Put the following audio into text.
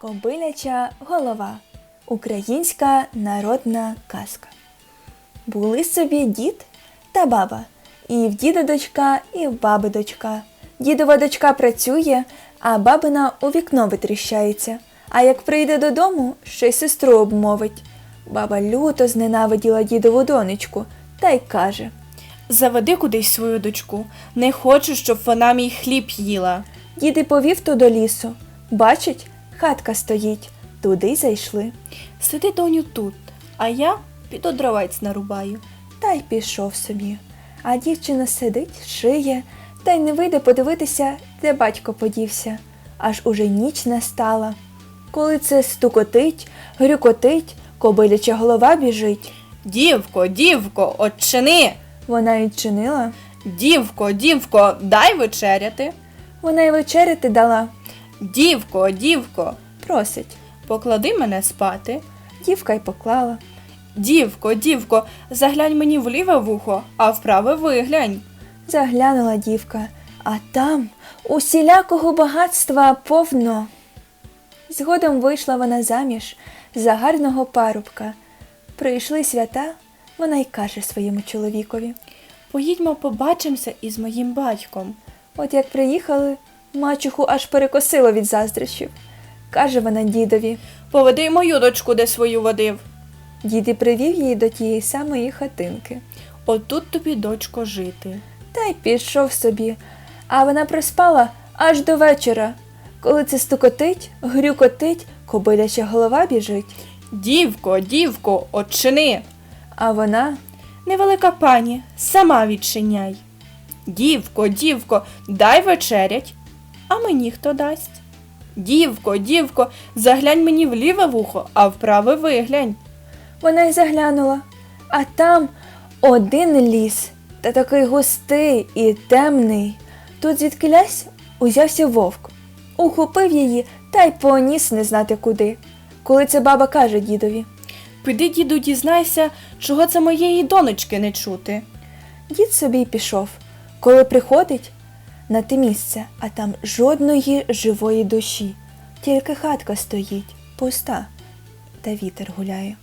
Кобиляча голова. Українська народна казка. Були собі дід та баба. І в діда дочка, і в баби дочка. Дідова дочка працює, а бабина у вікно витріщається. А як прийде додому, ще й сестру обмовить. Баба люто зненавиділа дідову донечку та й каже: Заведи кудись свою дочку. Не хочу, щоб вона мій хліб їла. Дід і повів ту до лісу. Бачить, хатка стоїть. Туди зайшли. Сиди, доню, тут, а я піду дровець нарубаю. Та й пішов собі. А дівчина сидить, шиє, та й не вийде подивитися, де батько подівся. Аж уже ніч настала. Коли це стукотить, грюкотить, кобиляча голова біжить. Дівко, дівко, отчини. Вона й чинила, Дівко, дівко, дай вечеряти. вона й вечеряти дала, Дівко, дівко, просить. поклади мене спати. Дівка й поклала. Дівко, дівко, заглянь мені в ліве вухо, а в праве виглянь. Заглянула дівка, а там усілякого багатства повно. Згодом вийшла вона заміж за гарного парубка. Прийшли свята, вона й каже своєму чоловікові. Поїдьмо побачимося із моїм батьком. От як приїхали, мачуху аж перекосило від заздрощів. Каже вона дідові. Поведи й мою дочку, де свою водив. Дід і привів її до тієї самої хатинки. Отут тобі, дочко, жити. Та й пішов собі, а вона проспала аж до вечора. Коли це стукотить, грюкотить, кобиляча голова біжить. Дівко, дівко, отчини. А вона Невелика пані, сама відчиняй. Дівко, дівко, дай вечерять, а мені хто дасть. Дівко, дівко, заглянь мені в ліве вухо, а в праве виглянь. Вона й заглянула, а там один ліс, та такий густий і темний. Тут звідкилясь узявся вовк, ухопив її та й поніс не знати куди. Коли це баба каже дідові. Піди, діду, дізнайся, чого це моєї донечки не чути. Дід собі й пішов. Коли приходить на те місце, а там жодної живої душі, тільки хатка стоїть, пуста, та вітер гуляє.